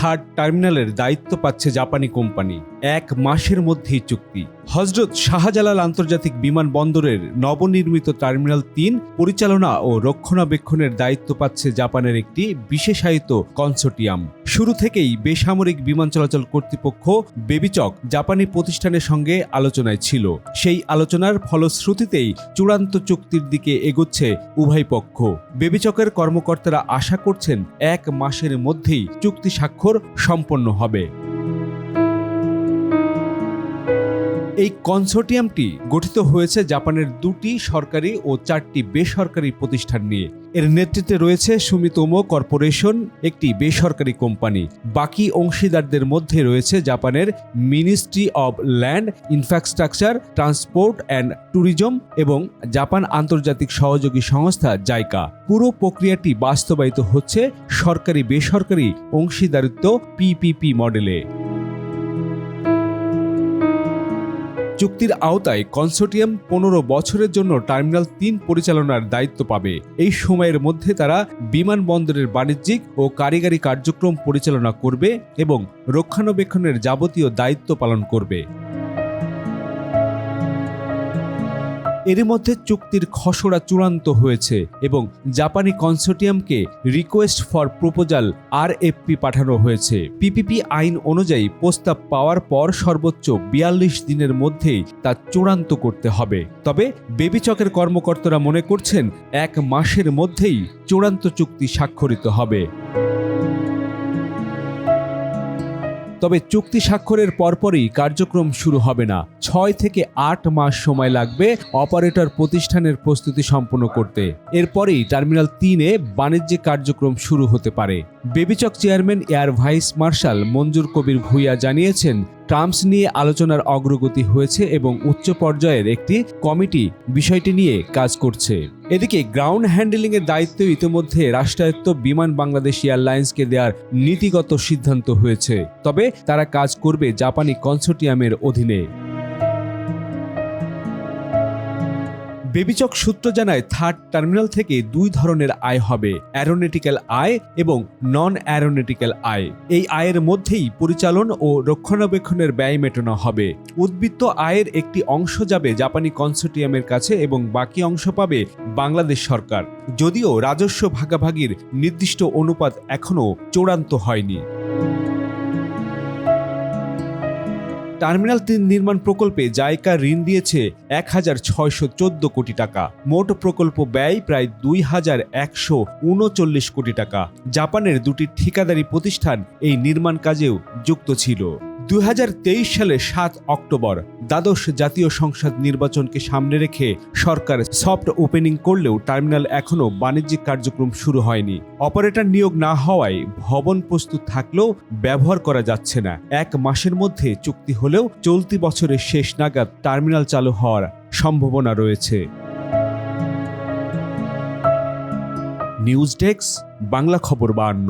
Third টার্মিনালের দায়িত্ব পাচ্ছে জাপানি কোম্পানি। এক মাসের মধ্যেই চুক্তি। হজরত শাহজালাল আন্তর্জাতিক বিমানবন্দরের নবনির্মিত টার্মিনাল তিন পরিচালনা ও রক্ষণাবেক্ষণের দায়িত্ব পাচ্ছে জাপানের একটি বিশেষায়িত কনসোর্টিয়াম। শুরু থেকেই বেসামরিক বিমান চলাচল কর্তৃপক্ষ বেবিচক জাপানি প্রতিষ্ঠানের সঙ্গে আলোচনায় ছিল। সেই আলোচনার ফলশ্রুতিতেই চূড়ান্ত চুক্তির দিকে এগোচ্ছে উভয় পক্ষ। বেবিচকের কর্মকর্তারা আশা করছেন এক মাসের মধ্যেই চুক্তি স্বাক্ষর সম্পন্ন হবে। এই কনসোর্টিয়ামটি গঠিত হয়েছে জাপানের দুটি সরকারি ও চারটি বেসরকারি প্রতিষ্ঠান নিয়ে। এর নেতৃত্বে রয়েছে সুমিতোমো কর্পোরেশন, একটি বেসরকারি কোম্পানি। বাকি অংশীদারদের মধ্যে রয়েছে জাপানের ministry of land, infrastructure, transport and tourism এবং জাপান আন্তর্জাতিক সহযোগী সংস্থা জাইকা। পুরো প্রক্রিয়াটি বাস্তবায়িত হচ্ছে সরকারি বেসরকারি অংশীদারিত্ব, পিপিপি মডেলে। চুক্তির আওতায় কনসোর্টিয়াম পনেরো বছরের জন্য টার্মিনাল তিন পরিচালনার দায়িত্ব পাবে। এই সময়ের মধ্যে তারা বিমানবন্দরের বাণিজ্যিক ও কারিগরি কার্যক্রম পরিচালনা করবে এবং রক্ষণাবেক্ষণের যাবতীয় দায়িত্ব পালন করবে। এর মধ্যে চুক্তির খসড়া চূড়ান্ত হয়েছে এবং জাপানি কনসোর্টিয়ামকে রিকোয়েস্ট ফর প্রপোজাল আর পাঠানো হয়েছে। পিপিপি আইন অনুযায়ী প্রস্তাব পাওয়ার পর সর্বোচ্চ বিয়াল্লিশ দিনের মধ্যেই তা চূড়ান্ত করতে হবে। তবে বেবিচকের কর্মকর্তারা মনে করছেন এক মাসের মধ্যেই চূড়ান্ত চুক্তি স্বাক্ষরিত হবে। তবে চুক্তি স্বাক্ষরের পরপরই কার্যক্রম শুরু হবে না। ছয় থেকে আট মাস সময় লাগবে অপারেটর প্রতিষ্ঠানের প্রস্তুতি সম্পন্ন করতে। এরপরেই টার্মিনাল তিনে বাণিজ্যিক কার্যক্রম শুরু হতে পারে। বেবিচক chairman air vice marshal Manjur Kabir Bhuiyan জানিয়েছেন, ট্রাম্পস নিয়ে আলোচনার অগ্রগতি হয়েছে এবং উচ্চ পর্যায়ের একটি কমিটি বিষয়টি নিয়ে কাজ করছে। এদিকে গ্রাউন্ড হ্যান্ডেলিং এর দায়িত্ব ইতিমধ্যে রাষ্ট্রায়ত্ত বিমান বাংলাদেশ এয়ারলাইন্সকে দেওয়ার নীতিগত সিদ্ধান্ত হয়েছে। তবে তারা কাজ করবে জাপানি কনসোর্টিয়ামের অধীনে। বেবিচক সূত্র জানায়, থার্ড টার্মিনাল থেকে দুই ধরনের আয় হবে, অ্যারোনেটিক্যাল আয় এবং নন অ্যারোনেটিক্যাল আয়। এই আয়ের মধ্যেই পরিচালন ও রক্ষণাবেক্ষণের ব্যয় মেটানো হবে। উদ্বৃত্ত আয়ের একটি অংশ যাবে জাপানি কনসোর্টিয়ামের কাছে এবং বাকি অংশ পাবে বাংলাদেশ সরকার। যদিও রাজস্ব ভাগাভাগির নির্দিষ্ট অনুপাত এখনও চূড়ান্ত হয়নি। টার্মিনাল তিন নির্মাণ প্রকল্পে জায়কা ঋণ দিয়েছে এক হাজার ছয়শো চোদ্দ কোটি টাকা। মোট প্রকল্প ব্যয় প্রায় দুই হাজার একশো উনচল্লিশ কোটি টাকা। জাপানের দুটি ঠিকাদারি প্রতিষ্ঠান এই নির্মাণ কাজেও যুক্ত ছিল। দু হাজার তেইশ সালে সাত অক্টোবর দ্বাদশ জাতীয় সংসদ নির্বাচনকে সামনে রেখে সরকার সফট ওপেনিং করলেও টার্মিনাল এখনও বাণিজ্যিক কার্যক্রম শুরু হয়নি। অপারেটর নিয়োগ না হওয়ায় ভবন প্রস্তুত থাকলেও ব্যবহার করা যাচ্ছে না। এক মাসের মধ্যে চুক্তি হলেও চলতি বছরের শেষ নাগাদ টার্মিনাল চালু হওয়ার সম্ভাবনা রয়েছে। নিউজ ডেস্ক, বাংলা খবর বান্ন